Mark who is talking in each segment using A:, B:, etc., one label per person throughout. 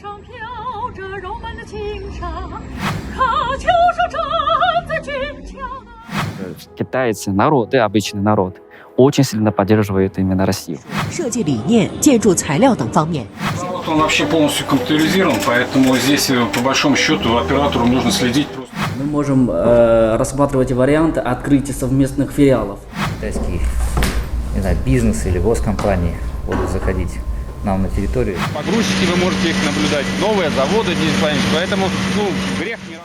A: 上飘着柔漫的轻纱，可秋收站在俊俏的。
B: Китайцы, народ и обычный народ очень сильно поддерживают именно Россию.
C: 设计理念、建筑材料等方面。
D: Вот он вообще полностью компьютеризирован, поэтому здесь э, по большому счету оператору нужно следить просто.
E: Мы можем э, рассматривать варианты открытия совместных филиалов.
F: китайский не знаю, бизнес или госкомпании будут заходить к нам на территорию.
G: Погрузчики, вы можете их наблюдать. Новые заводы, Денис Владимирович. Поэтому, ну, грех не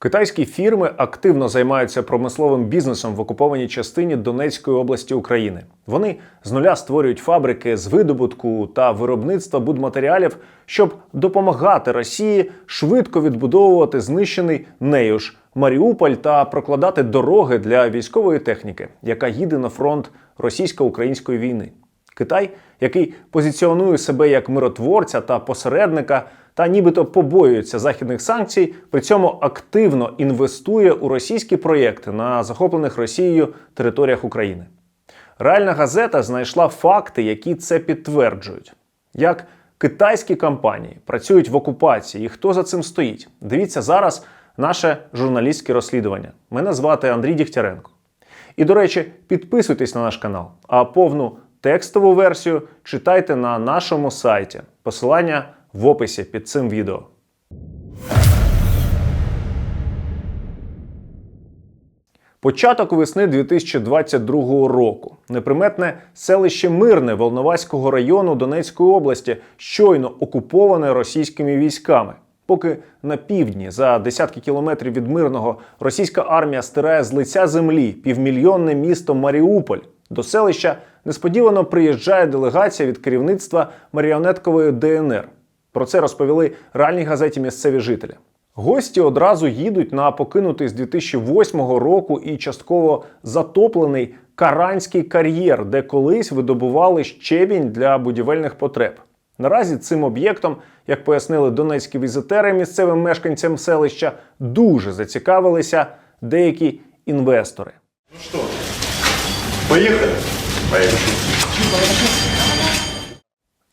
H: Китайські фірми активно займаються промисловим бізнесом в окупованій частині Донецької області України. Вони з нуля створюють фабрики з видобутку та виробництва будматеріалів, щоб допомагати Росії швидко відбудовувати знищений нею ж Маріуполь та прокладати дороги для військової техніки, яка їде на фронт російсько-української війни. Китай, який позиціонує себе як миротворця та посередника, та нібито побоюється західних санкцій, при цьому активно інвестує у російські проєкти на захоплених Росією територіях України. Реальна газета знайшла факти, які це підтверджують. Як китайські компанії працюють в окупації і хто за цим стоїть? Дивіться зараз наше журналістське розслідування. Мене звати Андрій Дігтяренко. І, до речі, підписуйтесь на наш канал, а повну текстову версію читайте на нашому сайті. Посилання в описі під цим відео. Початок весни 2022 року. Неприметне селище Мирне Волноваського району Донецької області щойно окуповане російськими військами. Поки на півдні, за десятки кілометрів від мирного, російська армія стирає з лиця землі півмільйонне місто Маріуполь. До селища несподівано приїжджає делегація від керівництва маріонеткової ДНР. Про це розповіли реальній газеті місцеві жителі. Гості одразу їдуть на покинутий з 2008 року і частково затоплений Каранський кар'єр, де колись видобували щебінь для будівельних потреб. Наразі цим об'єктом, як пояснили донецькі візитери місцевим мешканцям селища, дуже зацікавилися деякі інвестори.
I: Поехали. Поехали.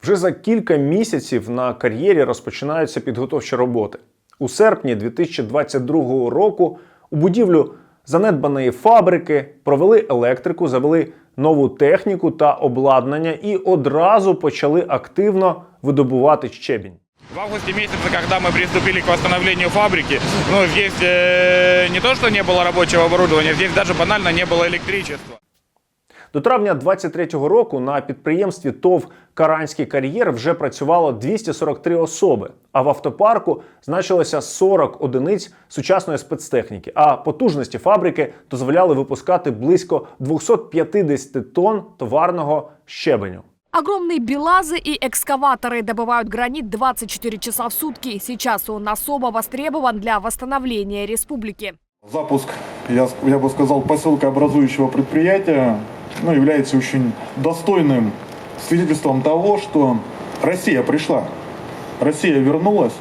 H: Вже за кілька місяців на кар'єрі розпочинаються підготовчі роботи. У серпні 2022 року у будівлю занедбаної фабрики провели електрику, завели нову техніку та обладнання і одразу почали активно видобувати щебінь.
G: В августе месяце, когда мы приступили к восстановлению фабрики, ну, здесь э, не то, что не было рабочего оборудования, здесь даже банально не было электричества.
H: До травня 23-го року на підприємстві ТОВ Каранський кар'єр вже працювало 243 особи, а в автопарку значилося 40 одиниць сучасної спецтехніки. А потужності фабрики дозволяли випускати близько 250 тонн товарного щебеню.
J: Огромные белазы и экскаваторы добывают гранит 24 часа в сутки. Сейчас он особо востребован для восстановления республики.
I: Запуск, я, я бы сказал, поселкообразующего предприятия ну, является очень достойным свидетельством того, что Россия пришла, Россия вернулась.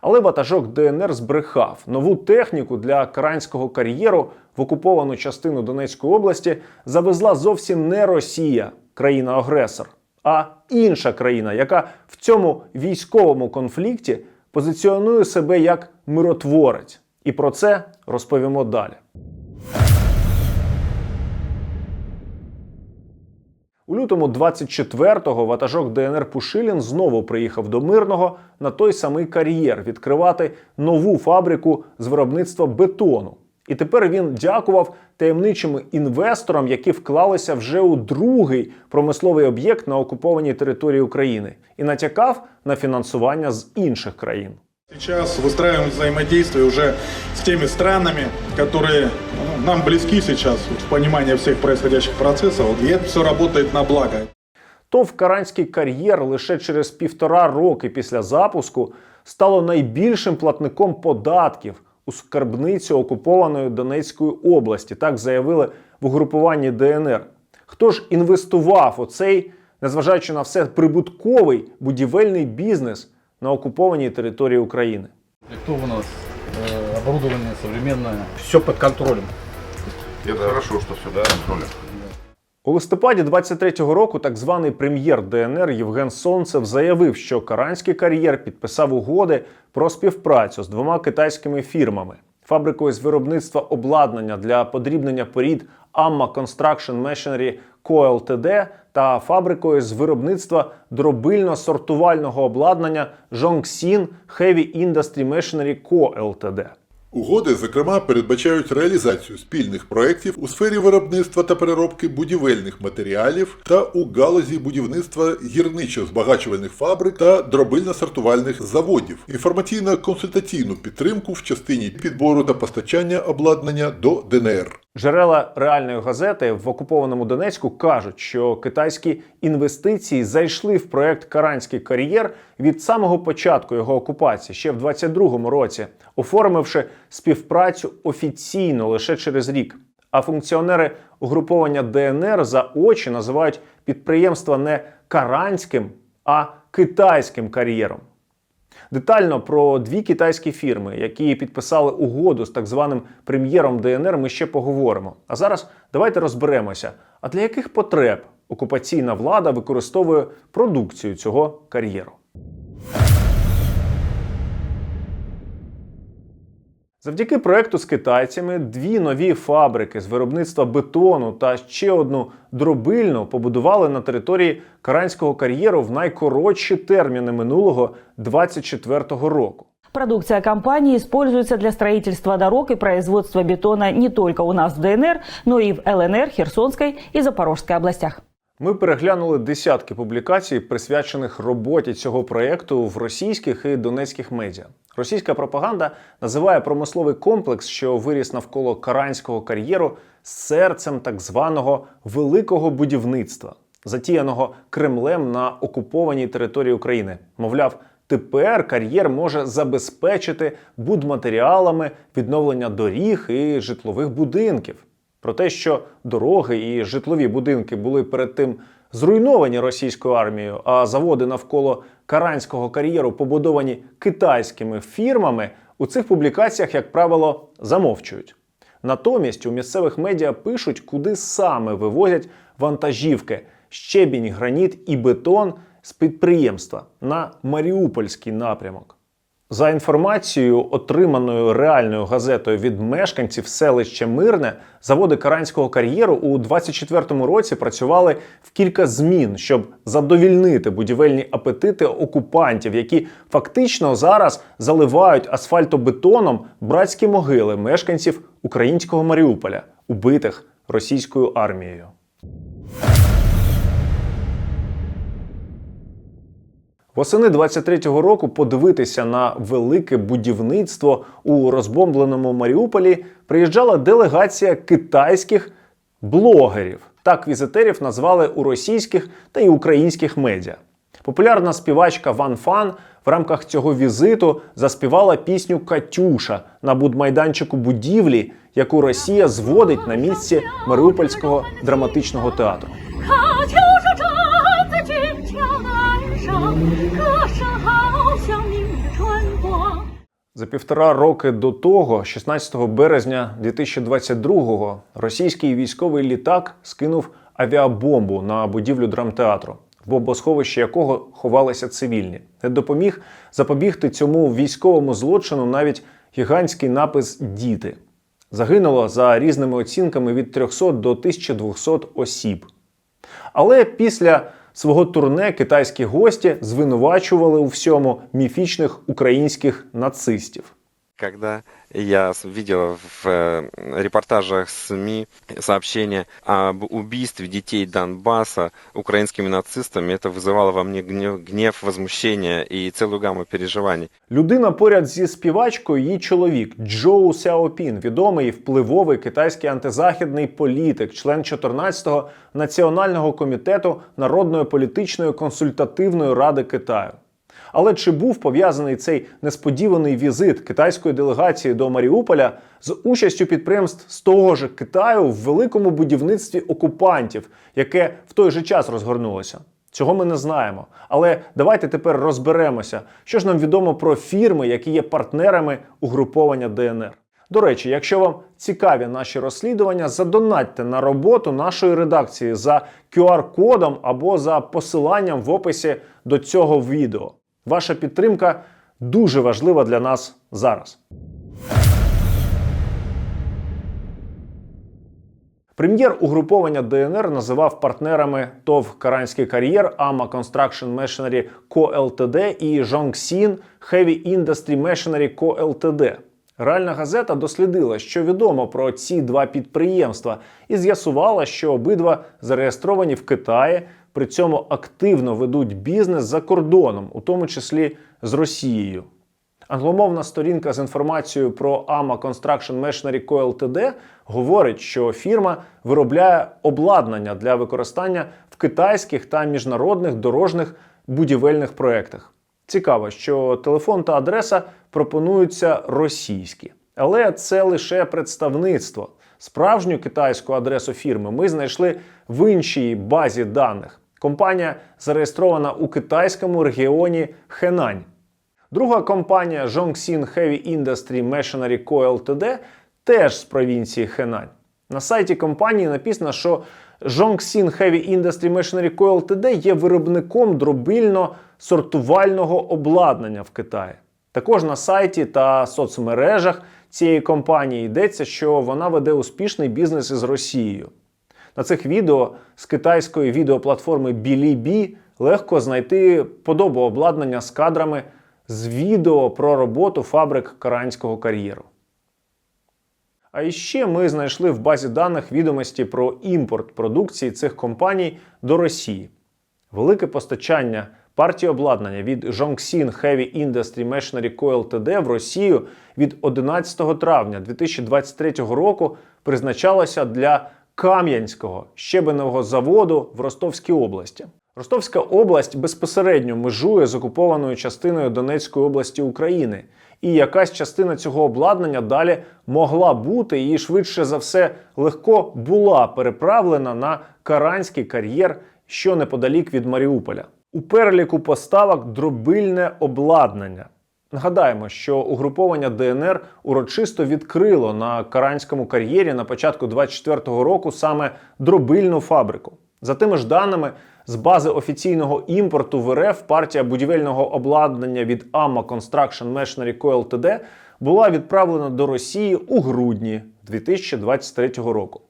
H: Але ватажок ДНР збрехав нову техніку для каранського кар'єру в окуповану частину Донецької області завезла зовсім не Росія, країна-агресор, а інша країна, яка в цьому військовому конфлікті позиціонує себе як миротворець. І про це розповімо далі. У лютому 24-го ватажок ДНР Пушилін знову приїхав до Мирного на той самий кар'єр відкривати нову фабрику з виробництва бетону. І тепер він дякував таємничим інвесторам, які вклалися вже у другий промисловий об'єкт на окупованій території України, і натякав на фінансування з інших країн.
I: Сейчас выстраиваем взаимодействие уже с теми странами, которые ну, нам близки сейчас вот, в понимании всех происходящих процессов, и это все работает на благо.
H: ТОВ Каранський кар'єр лише через півтора роки після запуску стало найбільшим платником податків у скарбницю окупованої Донецької області. Так заявили в угрупуванні ДНР. Хто ж інвестував у цей, незважаючи на все, прибутковий будівельний бізнес На окупованій території України?
K: Комплектовано, э, оборудование современное. Все под контролем. Это хорошо, что сюда контроля.
H: У листопаді 23-го року так званий прем'єр ДНР Євген Сонцев заявив, що Каранський кар'єр підписав угоди про співпрацю з двома китайськими фірмами: фабрикою з виробництва обладнання для подрібнення порід Amma Construction Machinery Co. Ltd та фабрикою з виробництва дробильно-сортувального обладнання Jongxin Heavy Industry Machinery Co. Ltd.
K: Угоди, зокрема, передбачають реалізацію спільних проєктів у сфері виробництва та переробки будівельних матеріалів та у галузі будівництва гірничо-збагачувальних фабрик та дробильно-сортувальних заводів, інформаційно-консультаційну підтримку в частині підбору та постачання обладнання до ДНР.
H: Джерела реальної газети в окупованому Донецьку кажуть, що китайські інвестиції зайшли в проект Каранський кар'єр від самого початку його окупації, ще в 22-му році, оформивши співпрацю офіційно лише через рік. А функціонери угруповання ДНР за очі називають підприємства не каранським, а китайським кар'єром. Детально про дві китайські фірми, які підписали угоду з так званим прем'єром ДНР, ми ще поговоримо. А зараз давайте розберемося, а для яких потреб окупаційна влада використовує продукцію цього кар'єру. Завдяки проекту з китайцями дві нові фабрики з виробництва бетону та ще одну дробильну побудували на території Каранського кар'єру в найкоротші терміни минулого 24-го року.
L: Продукция компании используется для строительства дорог и производства бетона не только у нас в ДНР, но и в ЛНР, Херсонской и Запорожской областях.
H: Ми переглянули десятки публікацій, присвячених роботі цього проєкту в російських і донецьких медіа. Російська пропаганда називає промисловий комплекс, що виріс навколо Каранського кар'єру, серцем так званого великого будівництва, затіяного Кремлем на окупованій території України. Мовляв, тепер кар'єр може забезпечити будматеріалами відновлення доріг і житлових будинків. Про те, що дороги і житлові будинки були перед тим зруйновані російською армією, а заводи навколо Каранського кар'єру побудовані китайськими фірмами, у цих публікаціях, як правило, замовчують. Натомість у місцевих медіа пишуть, куди саме вивозять вантажівки, щебінь, граніт і бетон з підприємства на Маріупольський напрямок. За інформацією, отриманою реальною газетою від мешканців селища Мирне, заводи Каранського кар'єру у 24-му році працювали в кілька змін, щоб задовільнити будівельні апетити окупантів, які фактично зараз заливають асфальтобетоном братські могили мешканців українського Маріуполя, убитих російською армією. Восени 23-го року подивитися на велике будівництво у розбомбленому Маріуполі приїжджала делегація китайських блогерів. Так візитерів назвали у російських та й українських медіа. Популярна співачка Ван Фан в рамках цього візиту заспівала пісню Катюша на будмайданчику будівлі, яку Росія зводить на місці Маріупольського драматичного театру.
A: 可就是站在军桥岸上，
H: За півтора роки до того, 16 березня 2022-го, російський військовий літак скинув авіабомбу на будівлю драмтеатру, в бомбосховищі якого ховалися цивільні. Не допоміг запобігти цьому військовому злочину навіть гігантський напис Діти. Загинуло за різними оцінками від 300 до 1200 осіб. Але після свого турне китайські гості звинувачували у всьому міфічних українських нацистів.
M: Когда я с- видел в э, репортажах СМИ сообщения об убийстве детей Донбасса украинскими нацистами, это вызывало во мне гнев, гнев возмущение и целую гамму переживаний.
H: Людина поряд зі співачкою її чоловік Джоу Сяопін, відомий і впливовий китайський антизахідний політик, член 14-го національного комітету Народної політичної консультативної ради Китаю. Але чи був пов'язаний цей несподіваний візит китайської делегації до Маріуполя з участю підприємств з того ж Китаю в великому будівництві окупантів, яке в той же час розгорнулося? Цього ми не знаємо. Але давайте тепер розберемося, що ж нам відомо про фірми, які є партнерами угруповання ДНР. До речі, якщо вам цікаві наші розслідування, задонатьте на роботу нашої редакції за QR-кодом або за посиланням в описі до цього відео. Ваша підтримка дуже важлива для нас зараз. Прем'єр угруповання ДНР називав партнерами ТОВ Каранський кар'єр, Ама Construction Machinery Co. Ltd і Жонгсін Heavy Industry Machinery Co. Ltd. Реальна газета дослідила, що відомо про ці два підприємства, і з'ясувала, що обидва зареєстровані в Китаї, при цьому активно ведуть бізнес за кордоном, у тому числі з Росією. Англомовна сторінка з інформацією про AMA Construction Machinery Co. Ltd. говорить, що фірма виробляє обладнання для використання в китайських та міжнародних дорожніх будівельних проєктах. Цікаво, що телефон та адреса пропонуються російські, але це лише представництво. Справжню китайську адресу фірми ми знайшли в іншій базі даних. Компанія зареєстрована у китайському регіоні Хенань. Друга компанія Zhongxin Heavy Industry Machinery Co. Ltd. теж з провінції Хенань. На сайті компанії написано, що Zhongxin Heavy Industry Machinery Co. Ltd. є виробником дробильно-сортувального обладнання в Китаї. Також на сайті та соцмережах цієї компанії йдеться, що вона веде успішний бізнес із Росією. На цих відео з китайської відеоплатформи Bilibili легко знайти подобу обладнання з кадрами з відео про роботу фабрик Каранського кар'єру. А іще ми знайшли в базі даних відомості про імпорт продукції цих компаній до Росії. Велике постачання партії обладнання від Zhongxin Heavy Industry Machinery Co. Ltd. в Росію від 11 травня 2023 року призначалося для Кам'янського щебенового заводу в Ростовській області. Ростовська область безпосередньо межує з окупованою частиною Донецької області України, і якась частина цього обладнання далі могла бути і швидше за все легко була переправлена на Каранський кар'єр, що неподалік від Маріуполя. У переліку поставок дробильне обладнання. Нагадаємо, що угруповання ДНР урочисто відкрило на Каранському кар'єрі на початку 24-го року саме дробильну фабрику. За тими ж даними, з бази офіційного імпорту в РФ партія будівельного обладнання від AMA Construction Machinery Co. Ltd. була відправлена до Росії у грудні 2023 року.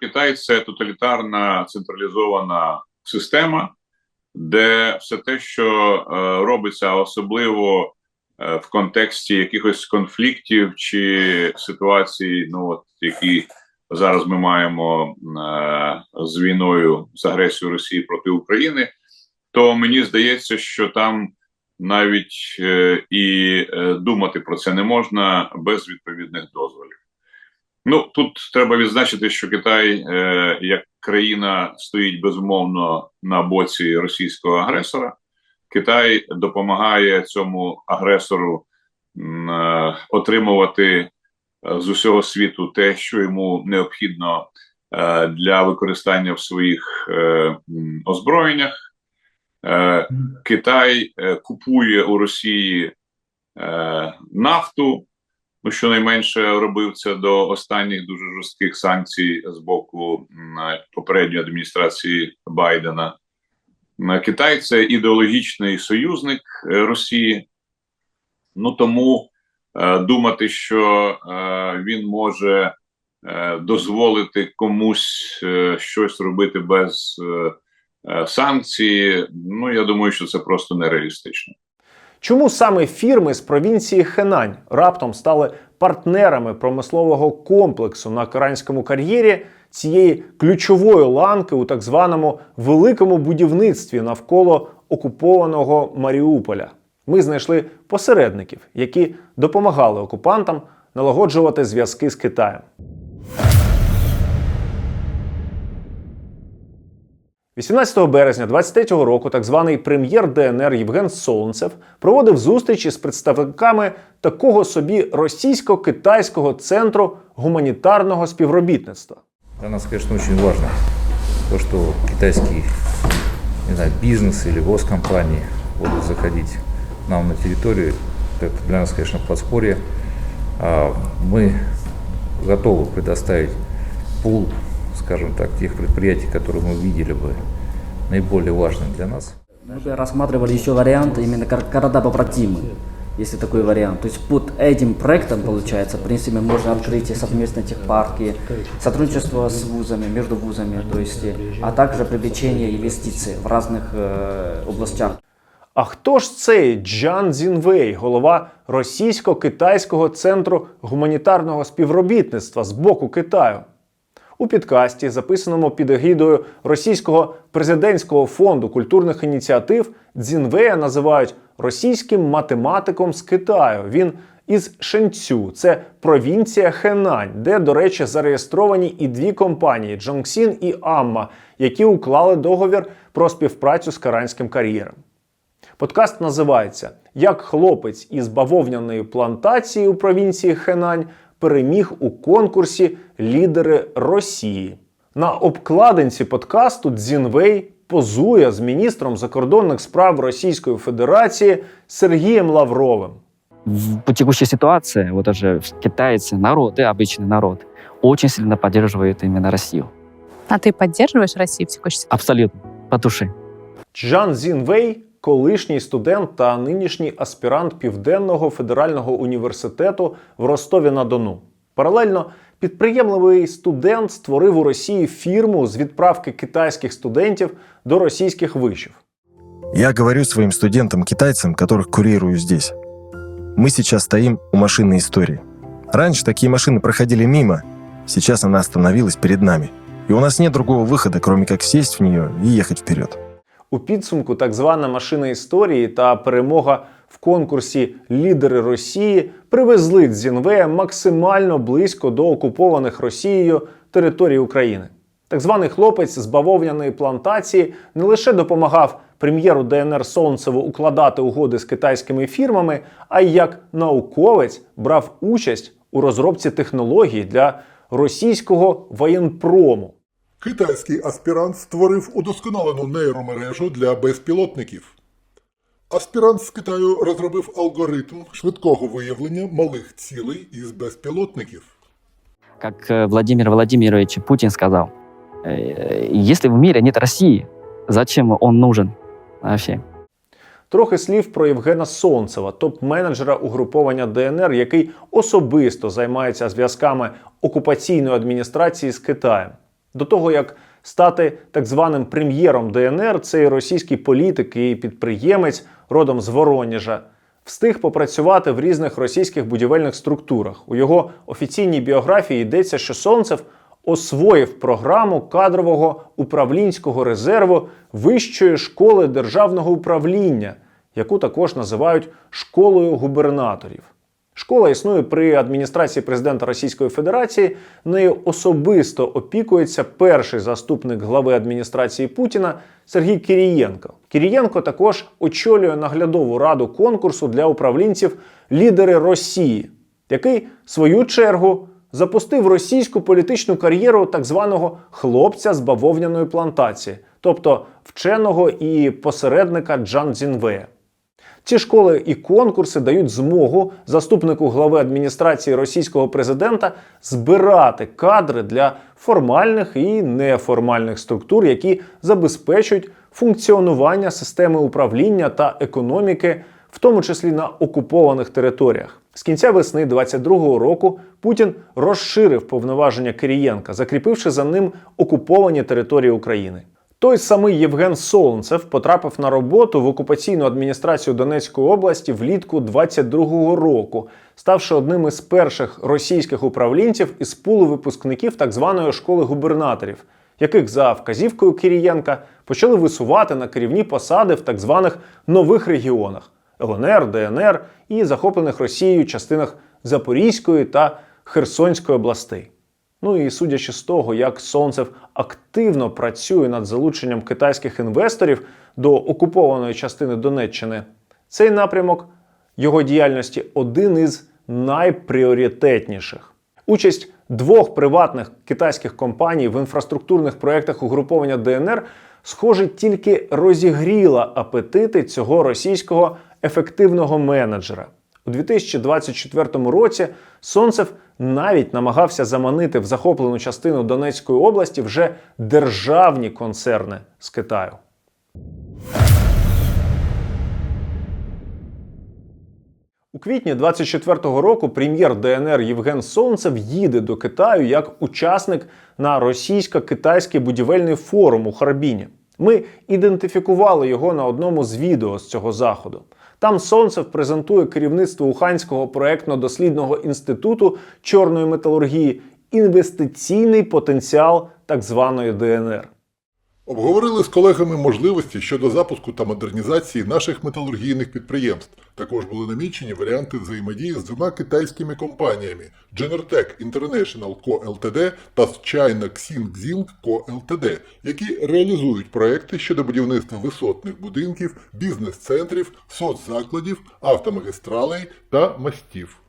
N: Китай це тоталітарна централізована система, де все те, що е, робиться особливо е, в контексті якихось конфліктів чи ситуацій, ну от які зараз ми маємо е, з війною з агресією Росії проти України, то мені здається, що там навіть е, і е, думати про це не можна без відповідних дозволів. Ну тут треба відзначити, що Китай як країна стоїть безумовно на боці російського агресора. Китай допомагає цьому агресору отримувати з усього світу те, що йому необхідно е, для використання в своїх е, озброєннях. Е, Китай е, купує у Росії е, нафту. Ну, щонайменше робив це до останніх дуже жорстких санкцій з боку попередньої адміністрації Байдена. Китай це ідеологічний союзник е, Росії. Ну тому е, думати, що е, він може е, дозволити комусь е, щось робити без е, е, санкцій, ну я думаю, що це просто нереалістично.
H: Чому саме фірми з провінції Хенань раптом стали партнерами промислового комплексу на Каранському кар'єрі цієї ключової ланки у так званому великому будівництві навколо окупованого Маріуполя? Ми знайшли посередників, які допомагали окупантам налагоджувати зв'язки з Китаєм. 18 березня 23-го року так званий прем'єр ДНР Євген Солнцев проводив зустрічі з представниками такого собі російсько-китайського центру гуманітарного співробітництва.
F: Для нас, конечно, очень важно то, что китайский не знаю, бизнес или госкомпании будут заходить к нам на территорию. Это для нас, конечно, подспорье. А Мы готовы предоставить пул, скажем так, тех предприятий, которые мы видели бы наиболее важным для нас.
E: Мы бы рассматривали еще вариант именно гор- города-побратимы, если такой вариант. То есть под этим проектом, получается, в принципе, можно открыть совместные техпарки, сотрудничество с вузами, между вузами, то есть, а также привлечение инвестиций в разных э, областях.
H: А хто ж цей Джан Зінвей, голова російсько-китайського центру гуманітарного співробітництва з боку Китаю? У підкасті, записаному під егідою Російського президентського фонду культурних ініціатив, Дзінвея називають російським математиком з Китаю. Він із Шенцю, це провінція Хенань, де, до речі, зареєстровані і дві компанії Джонгсін і Амма, які уклали договір про співпрацю з каранським кар'єром. Подкаст називається Як хлопець із бавовняної плантації у провінції Хенань переміг у конкурсі Лідери Росії. На обкладинці подкасту Дзінвей позує з міністром закордонних справ Російської Федерації Сергієм Лавровим.
B: В по текущей ситуации, вот даже китайцы, народ и обычный народ, очень сильно поддерживает именно Россию.
O: А ты поддерживаешь Россию в текущей ситуации?
B: Абсолютно. По душе.
H: Джан Зінвей колишній студент та нинішній аспірант Південного федерального університету в Ростові на Дону. Паралельно підприємливий студент створив у Росії фірму з відправки китайських студентів до російських вишів.
P: Я говорю своим студентам-китайцам, которых курирую здесь. Мы сейчас стоим у машины истории. Раньше такие машины проходили мимо, сейчас она остановилась перед нами. И у нас нет другого выхода, кроме как сесть в нее и ехать вперед.
H: У підсумку так звана машина історії та перемога в конкурсі Лідери Росії привезли Дзінвея максимально близько до окупованих Росією територій України. Так званий хлопець з бавовняної плантації не лише допомагав прем'єру ДНР Сонцеву укладати угоди з китайськими фірмами, а й як науковець брав участь у розробці технологій для російського воєнпрому.
K: Китайський аспірант створив удосконалену нейромережу для безпілотників. Аспірант з Китаю розробив алгоритм швидкого виявлення малих цілей із безпілотників.
B: Как э, Владимир Владимирович Путин сказал, э, если в мире нет России, зачем он нужен вообще?
H: Трохи слів про Євгена Сонцева, топ-менеджера угруповання ДНР, який особисто займається зв'язками окупаційної адміністрації з Китаєм. До того як стати так званим прем'єром ДНР, цей російський політик і підприємець родом з Вороніжа встиг попрацювати в різних російських будівельних структурах. У його офіційній біографії йдеться, що Сонцев освоїв програму кадрового управлінського резерву Вищої школи державного управління, яку також називають школою губернаторів. Школа існує при адміністрації президента Російської Федерації. Нею особисто опікується перший заступник глави адміністрації Путіна Сергій Кірієнко. Кірієнко також очолює наглядову раду конкурсу для управлінців лідери Росії, який в свою чергу запустив російську політичну кар'єру так званого хлопця з бавовняної плантації, тобто вченого і посередника Джан Цзінвея. Ці школи і конкурси дають змогу заступнику глави адміністрації російського президента збирати кадри для формальних і неформальних структур, які забезпечують функціонування системи управління та економіки, в тому числі на окупованих територіях. З кінця весни 22-го року Путін розширив повноваження Кирієнка, закріпивши за ним окуповані території України. Той самий Євген Солнцев потрапив на роботу в окупаційну адміністрацію Донецької області влітку 22-го року, ставши одним із перших російських управлінців із пулу випускників так званої школи губернаторів, яких за вказівкою Кирієнка почали висувати на керівні посади в так званих нових регіонах ЛНР, ДНР і захоплених Росією частинах Запорізької та Херсонської областей. Ну і судячи з того, як Сонцев активно працює над залученням китайських інвесторів до окупованої частини Донеччини, цей напрямок його діяльності один із найпріоритетніших. Участь двох приватних китайських компаній в інфраструктурних проєктах угруповання ДНР, схоже, тільки розігріла апетити цього російського ефективного менеджера. У 2024 році Сонцев навіть намагався заманити в захоплену частину Донецької області вже державні концерни з Китаю. У квітні 24-го року прем'єр ДНР Євген Сонцев їде до Китаю як учасник на російсько-китайський будівельний форум у Харбіні. Ми ідентифікували його на одному з відео з цього заходу. Там Сонцев презентує керівництво Уханського проектно-дослідного інституту чорної металургії інвестиційний потенціал так званої ДНР.
K: Обговорили з колегами можливості щодо запуску та модернізації наших металургійних підприємств. Також були намічені варіанти взаємодії з двома китайськими компаніями Genertech International Co. Ltd та China Xinjiang Co. Ltd, які реалізують проекти щодо будівництва висотних будинків, бізнес-центрів, соцзакладів, автомагістралей та мостів.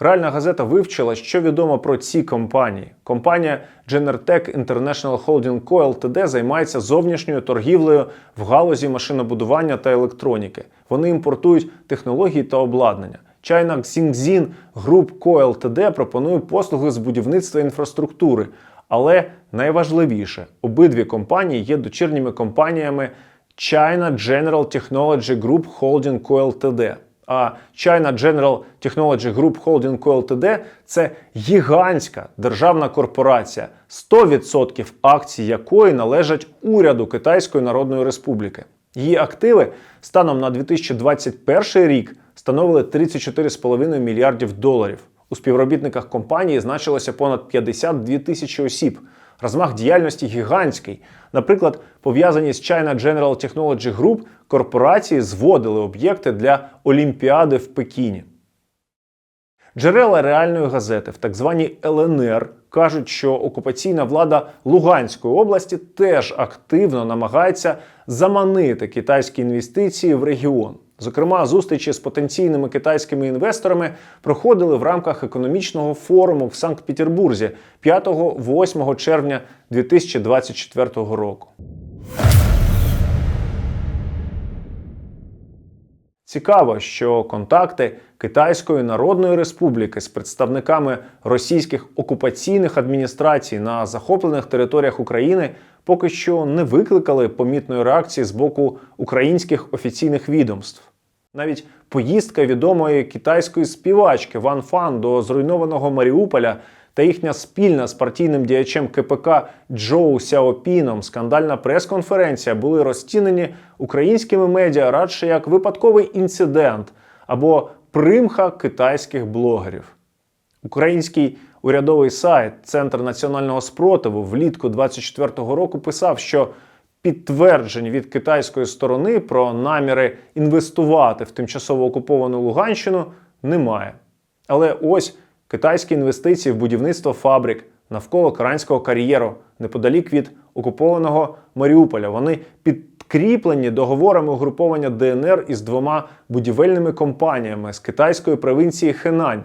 H: Реальна газета вивчила, що відомо про ці компанії. Компанія Genertech International Holding Co. Ltd. займається зовнішньою торгівлею в галузі машинобудування та електроніки. Вони імпортують технології та обладнання. China Xinjiang Group Co. Ltd. пропонує послуги з будівництва інфраструктури. Але найважливіше, обидві компанії є дочірніми компаніями China General Technology Group Holding Co. Ltd. А China General Technology Group Holding Co. Ltd. – це гігантська державна корпорація, 100% акцій якої належать уряду Китайської Народної Республіки. Її активи станом на 2021 рік становили 34,5 мільярдів доларів. У співробітниках компанії значилося понад 52 тисячі осіб. Розмах діяльності гігантський. Наприклад, пов'язані з China General Technology Group корпорації зводили об'єкти для Олімпіади в Пекіні. Джерела реальної газети в так званій ЛНР кажуть, що окупаційна влада Луганської області теж активно намагається заманити китайські інвестиції в регіон. Зокрема, зустрічі з потенційними китайськими інвесторами проходили в рамках економічного форуму в Санкт-Петербурзі 5-8 червня 2024 року. Цікаво, що контакти Китайської Народної Республіки з представниками російських окупаційних адміністрацій на захоплених територіях України поки що не викликали помітної реакції з боку українських офіційних відомств. Навіть поїздка відомої китайської співачки Ван Фан до зруйнованого Маріуполя та їхня спільна з партійним діячем КПК Джоу Сяопіном скандальна прес-конференція були розцінені українськими медіа радше як випадковий інцидент або примха китайських блогерів. Український урядовий сайт Центр національного спротиву влітку 24-го року писав, що підтверджень від китайської сторони про наміри інвестувати в тимчасово окуповану Луганщину немає. Але ось китайські інвестиції в будівництво фабрик навколо Каранського кар'єру неподалік від окупованого Маріуполя. Вони підкріплені договорами угруповання ДНР із двома будівельними компаніями з китайської провінції Хенань.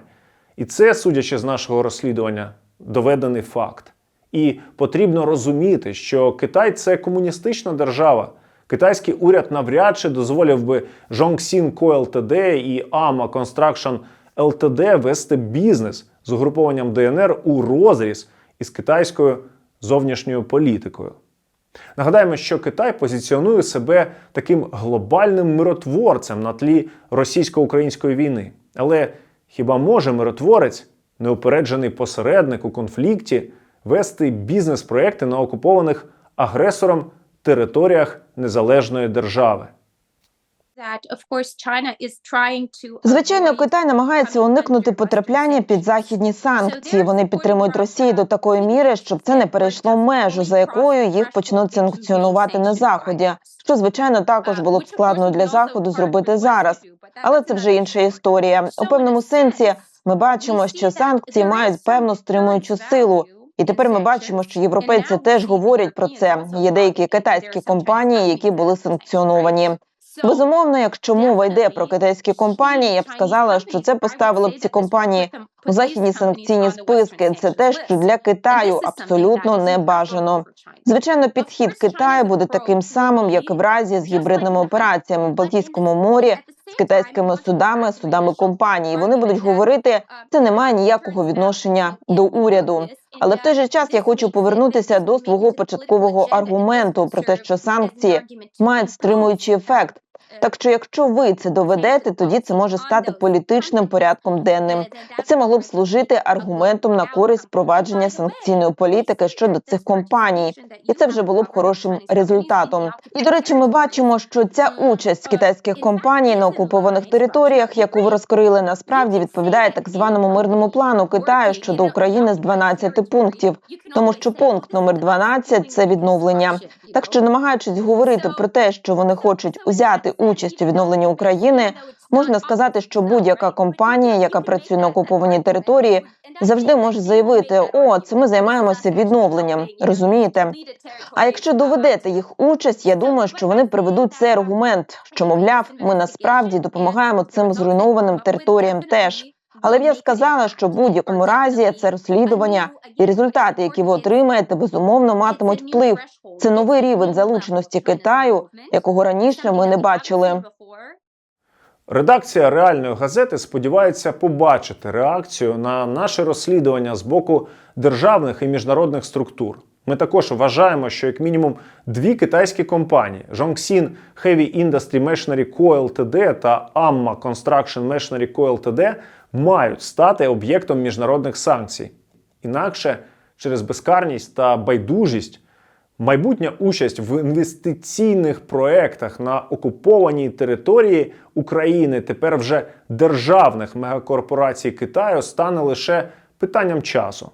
H: І це, судячи з нашого розслідування, доведений факт. І потрібно розуміти, що Китай це комуністична держава. Китайський уряд навряд чи дозволив би Zhongxin Co. Ltd. і AMA Construction Ltd. вести бізнес з угрупованням ДНР у розріз із китайською зовнішньою політикою. Нагадаємо, що Китай позиціонує себе таким глобальним миротворцем на тлі російсько-української війни. Але хіба може миротворець, неупереджений посередник у конфлікті, вести бізнес-проекти на окупованих агресором територіях незалежної держави?
Q: Звичайно, Китай намагається уникнути потрапляння під західні санкції. Вони підтримують Росію до такої міри, щоб це не перейшло межу, за якою їх почнуть санкціонувати на заході. Що звичайно також було б складно для заходу зробити зараз. Але це вже інша історія. У певному сенсі ми бачимо, що санкції мають певну стримуючу силу. І тепер ми бачимо, що європейці теж говорять про це. Є деякі китайські компанії, які були санкціоновані. Безумовно, якщо мова йде про китайські компанії, я б сказала, що це поставило б ці компанії у західні санкційні списки. Це те, що для Китаю абсолютно не бажано. Звичайно, підхід Китаю буде таким самим, як і в разі з гібридними операціями в Балтійському морі з китайськими судами, судами компанії. Вони будуть говорити, це не має ніякого відношення до уряду. Але в той же час я хочу повернутися до свого початкового аргументу про те, що санкції мають стримуючий ефект. Так що, якщо ви це доведете, тоді це може стати політичним порядком денним. І це могло б служити аргументом на користь впровадження санкційної політики щодо цих компаній, і це вже було б хорошим результатом. І до речі, ми бачимо, що ця участь китайських компаній на окупованих територіях, яку ви розкрили, насправді відповідає так званому мирному плану Китаю щодо України з 12 пунктів, тому що пункт номер 12 – це відновлення. Так що, намагаючись говорити про те, що вони хочуть узяти участь у відновленні України, можна сказати, що будь-яка компанія, яка працює на окупованій території, завжди може заявити: о, це ми займаємося відновленням. Розумієте? А якщо доведете їх участь, я думаю, що вони приведуть цей аргумент, що мовляв, ми насправді допомагаємо цим зруйнованим територіям теж. Але б я сказала, що в будь-якому разі це розслідування і результати, які ви отримаєте, безумовно матимуть вплив. Це новий рівень залученості Китаю, якого раніше ми не бачили.
H: Редакція реальної газети сподівається побачити реакцію на наше розслідування з боку державних і міжнародних структур. Ми також вважаємо, що як мінімум дві китайські компанії Zhongxin Heavy Industry Machinery Co. Ltd та Amma Construction Machinery Co. Ltd мають стати об'єктом міжнародних санкцій. Інакше через безкарність та байдужість майбутня участь в інвестиційних проектах на окупованій території України тепер вже державних мегакорпорацій Китаю стане лише питанням часу.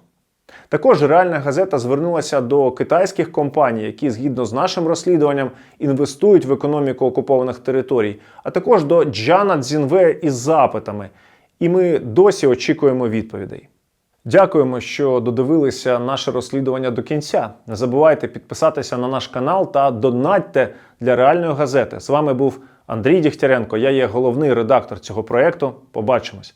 H: Також реальна газета звернулася до китайських компаній, які згідно з нашим розслідуванням інвестують в економіку окупованих територій, а також до Джана Цзінве із запитами. І ми досі очікуємо відповідей. Дякуємо, що додивилися наше розслідування до кінця. Не забувайте підписатися на наш канал та донатьте для реальної газети. З вами був Андрій Дігтяренко. Я є головний редактор цього проєкту. Побачимось.